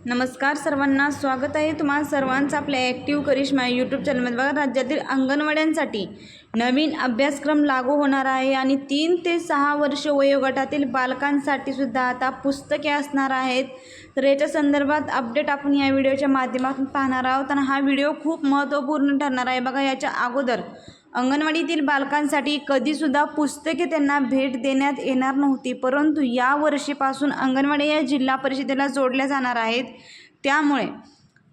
नमस्कार सर्वांना स्वागत आहे तुम्हा सर्वांचं आपल्या ॲक्टिव्ह करिश्मा यूट्यूब चॅनलमध्ये बघा राज्यातील अंगणवाड्यांसाठी नवीन अभ्यासक्रम लागू होणार आहे आणि तीन ते सहा वर्ष वयोगटातील बालकांसाठी सुद्धा आता पुस्तके असणार आहेत. तर याच्या संदर्भात अपडेट आपण या व्हिडिओच्या माध्यमातून पाहणार आहोत आणि हा व्हिडिओ खूप महत्त्वपूर्ण ठरणार आहे. बघा याच्या अगोदर अंगणवाडीतील बालकांसाठी कधीसुद्धा पुस्तके त्यांना भेट देण्यात येणार नव्हती परंतु या वर्षीपासून अंगणवाडी या जिल्हा परिषदेला जोडल्या जाणार आहेत. त्यामुळे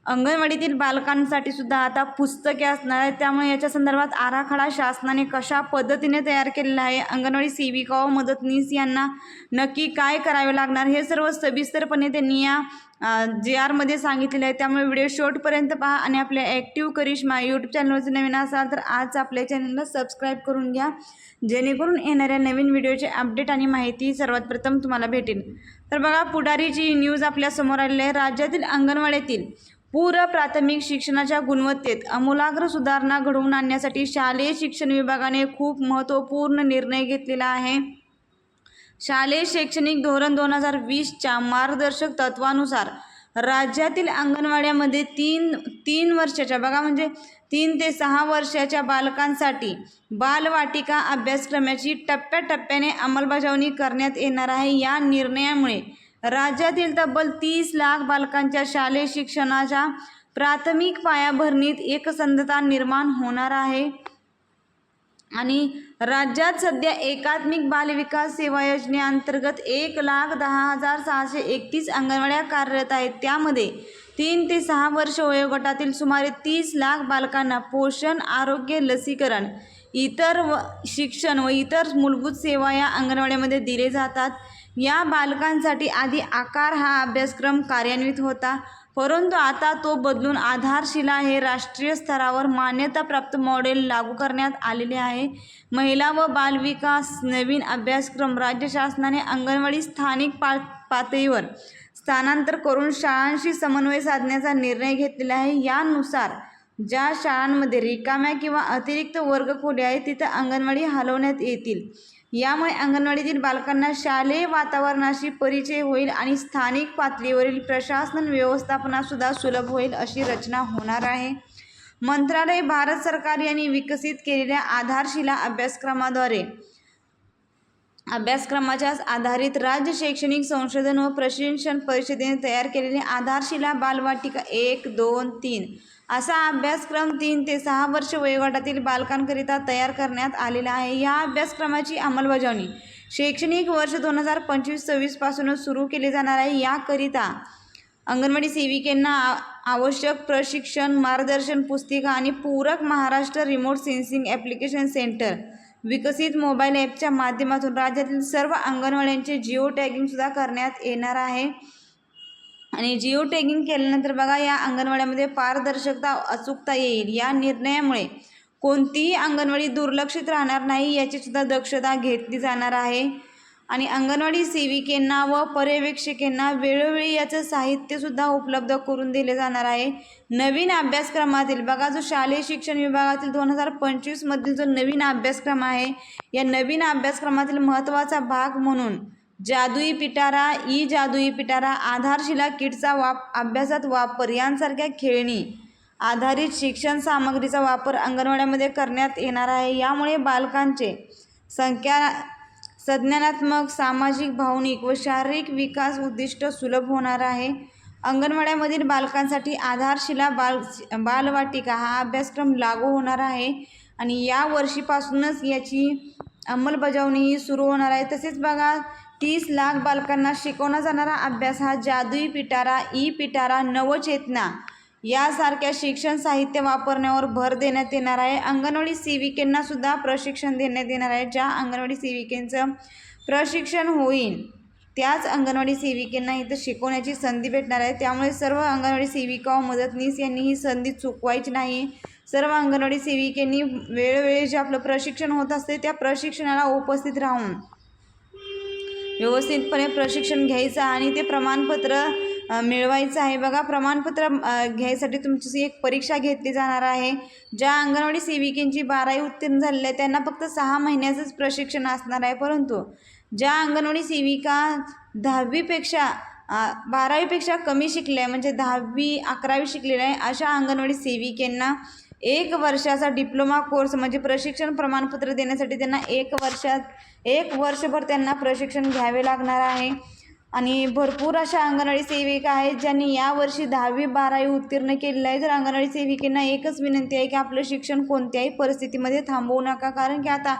अंगणवाडीतील बालकांसाठी सुद्धा आता पुस्तके असणार आहेत. त्यामुळे याच्या संदर्भात आराखडा शासनाने कशा पद्धतीने तयार केलेला आहे? अंगणवाडी सेविका व मदतनीस यांना नक्की काय करावे लागणार? हे सर्व सविस्तरपणे त्यांनी या जे आरमध्ये सांगितलेलं आहे. त्यामुळे व्हिडिओ शॉर्टपर्यंत पहा आणि आपल्या ॲक्टिव्ह करिश्मा यूट्यूब चॅनलवरचे नवीन असाल तर आज आपल्या चॅनलला सबस्क्राईब करून घ्या. जेणेकरून येणाऱ्या नवीन व्हिडिओचे अपडेट आणि माहिती सर्वात प्रथम तुम्हाला भेटेल. तर बघा पुढारीची न्यूज आपल्यासमोर आलेली आहे. राज्यातील अंगणवाड्यातील पूर्व प्राथमिक शिक्षणाच्या गुणवत्तेत आमूलाग्र सुधारणा घडवून आणण्यासाठी शालेय शिक्षण विभागाने खूप महत्त्वपूर्ण निर्णय घेतलेला आहे. शालेय शैक्षणिक धोरण दोन हजार वीसच्या मार्गदर्शक तत्वानुसार राज्यातील अंगणवाड्यामध्ये तीन तीन वर्षाच्या बघा म्हणजे तीन ते सहा वर्षाच्या बालकांसाठी बालवाटिका अभ्यासक्रमाची टप्प्याटप्प्याने अंमलबजावणी करण्यात येणार आहे. या निर्णयामुळे राज्यातील तब्बल तीस लाख बालकांच्या शालेय शिक्षणाच्या प्राथमिक पायाभरणीत एकसंधता निर्माण होणार आहे. आणि राज्यात सध्या एकात्मिक बालविकास सेवा योजनेअंतर्गत एक लाख दहा हजार सहाशे एकतीस अंगणवाड्या कार्यरत आहेत. त्यामध्ये तीन ते सहा वर्ष वयोगटातील सुमारे तीस लाख बालकांना पोषण आरोग्य लसीकरण इतर व शिक्षण व इतर मूलभूत सेवा या अंगणवाड्यामध्ये दिले जातात. या बालकांसाठी आधी आकार हा अभ्यासक्रम कार्यान्वित होता. परंतु आता तो बदलून आधारशिला हे राष्ट्रीय स्तरावर मान्यताप्राप्त मॉडेल लागू करण्यात आलेले आहे. महिला व बालविकास नवीन अभ्यासक्रम राज्य शासनाने अंगणवाडी स्थानिक पा पातळीवर स्थानांतर करून शाळांशी समन्वय साधण्याचा निर्णय घेतलेला आहे. यानुसार ज्या शाळांमध्ये रिकाम्या किंवा अतिरिक्त वर्गखोली आहेत तिथं अंगणवाडी हलवण्यात येतील. यामुळे अंगणवाडीतील बालकांना शालेय वातावरणाशी परिचय होईल आणि स्थानिक पातळीवरील प्रशासन व्यवस्थापनासुद्धा सुलभ होईल अशी रचना होणार आहे. मंत्रालय भारत सरकार यांनी विकसित केलेल्या आधारशिला अभ्यासक्रमाद्वारे अभ्यासक्रमाच्या आधारित राज्य शैक्षणिक संशोधन व प्रशिक्षण परिषदेने तयार केलेली आधारशिला बालवाटिका एक दोन तीन असा अभ्यासक्रम तीन ते सहा वर्ष वयोगटातील बालकांकरिता तयार करण्यात आलेला आहे. या अभ्यासक्रमाची अंमलबजावणी शैक्षणिक वर्ष दोन हजार पंचवीस सव्वीसपासूनच सुरू केली जाणार आहे. याकरिता अंगणवाडी सेविकेंना आवश्यक प्रशिक्षण मार्गदर्शन पुस्तिका आणि पूरक Maharashtra remote sensing application centre विकसित मोबाईल ॲपच्या माध्यमातून राज्यातील सर्व अंगणवाड्यांचे जिओ टॅगिंगसुद्धा करण्यात येणार आहे. आणि जिओ टॅगिंग केल्यानंतर बघा या अंगणवाड्यामध्ये पारदर्शकता अचूकता येईल. या निर्णयामुळे कोणतीही अंगणवाडी दुर्लक्षित राहणार नाही याचीसुद्धा दक्षता घेतली जाणार आहे. आणि अंगणवाडी सेविकेंना व पर्यवेक्षिकेंना वेळोवेळी याचं साहित्यसुद्धा उपलब्ध करून दिले जाणार आहे. नवीन अभ्यासक्रमातील बघा जो शालेय शिक्षण विभागातील दोन हजार पंचवीसमधील जो नवीन अभ्यासक्रम आहे या नवीन अभ्यासक्रमातील महत्त्वाचा भाग म्हणून जादुई पिटारा ई जादुई पिटारा आधारशिला किटचा वाप अभ्यासात वापर यांसारख्या खेळणी आधारित शिक्षण सामग्रीचा वापर अंगणवाड्यामध्ये करण्यात येणार आहे. यामुळे बालकांचे संख्या संज्ञानात्मक सामाजिक भावनिक व शारीरिक विकास उद्दिष्ट सुलभ होणार आहे. अंगणवाड्यामधील बालकांसाठी आधारशिला बाल बालवाटिका हा अभ्यासक्रम लागू होणार आहे आणि या वर्षीपासूनच याची अंमलबजावणीही सुरू होणार आहे. तसेच बघा तीस लाख बालकांना शिकवला जाणारा अभ्यास हा जादुई पिटारा ई पिटारा नवचेतना यासारख्या शिक्षण साहित्य वापरण्यावर भर देण्यात येणार आहे. अंगणवाडी सेविकेंना सुद्धा प्रशिक्षण देण्यात येणार आहे. ज्या अंगणवाडी सेविकेंचं प्रशिक्षण होईल त्याच अंगणवाडी सेविकेंना इथं शिकवण्याची संधी भेटणार आहे. त्यामुळे सर्व अंगणवाडी सेविका व मदतनीस यांनी ही संधी चुकवायची नाही. सर्व अंगणवाडी सेविकेंनी वेळोवेळी जे आपलं प्रशिक्षण होत असते त्या प्रशिक्षणाला उपस्थित राहून व्यवस्थितपणे प्रशिक्षण घ्यायचं आणि ते प्रमाणपत्र मिळवायचं आहे. बघा प्रमाणपत्र घ्यायसाठी तुमची एक परीक्षा घेतली जाणार आहे. ज्या अंगणवाडी सेविकेंची बारावी उत्तीर्ण झालेली आहे त्यांना फक्त सहा महिन्याचंच प्रशिक्षण असणार आहे. परंतु ज्या अंगणवाडी सेविका दहावीपेक्षा बारावीपेक्षा कमी शिकल्या म्हणजे दहावी अकरावी शिकलेल्या आहे अशा अंगणवाडी सेविकेंना एक वर्षाचा डिप्लोमा कोर्स म्हणजे प्रशिक्षण प्रमाणपत्र देण्यासाठी त्यांना एक वर्षात एक वर्षभर त्यांना प्रशिक्षण घ्यावे लागणार आहे. आणि भरपूर अशा अंगणवाडी सेविका आहेत ज्यांनी यावर्षी दहावी बारावी उत्तीर्ण केलेलं आहे. तर अंगणवाडी सेविकांना एकच विनंती आहे की आपलं शिक्षण कोणत्याही परिस्थितीमध्ये थांबवू नका. कारण की आता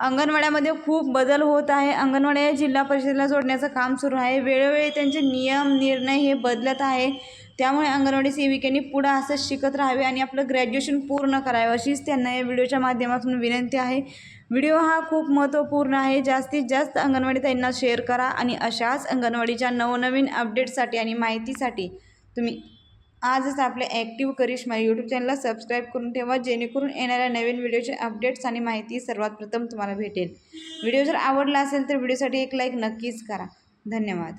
अंगणवाड्यामध्ये खूप बदल होत आहे. अंगणवाड्या जिल्हा परिषदेला जोडण्याचं काम सुरू आहे. वेळोवेळी त्यांचे नियम निर्णय हे बदलत आहे. त्यामुळे अंगणवाडी सेविकांनी पुढं असंच शिकत राहावे आणि आपलं ग्रॅज्युएशन पूर्ण करावे अशीच त्यांना या व्हिडिओच्या माध्यमातून विनंती आहे. व्हिडिओ हा खूप महत्त्वपूर्ण आहे. जास्तीत जास्त अंगणवाडी ताईंना शेअर करा आणि अशाच अंगणवाडीच्या नवनवीन अपडेटसाठी आणि माहितीसाठी तुम्ही आजच आपल्या ॲक्टिव्ह करिश्मा यूट्यूब चॅनलला सबस्क्राईब करून ठेवा जेणेकरून येणाऱ्या नवीन व्हिडिओचे अपडेट्स आणि माहिती सर्वात प्रथम तुम्हाला भेटेल. व्हिडिओ जर आवडला असेल तर व्हिडिओसाठी एक लाईक नक्कीच करा. धन्यवाद.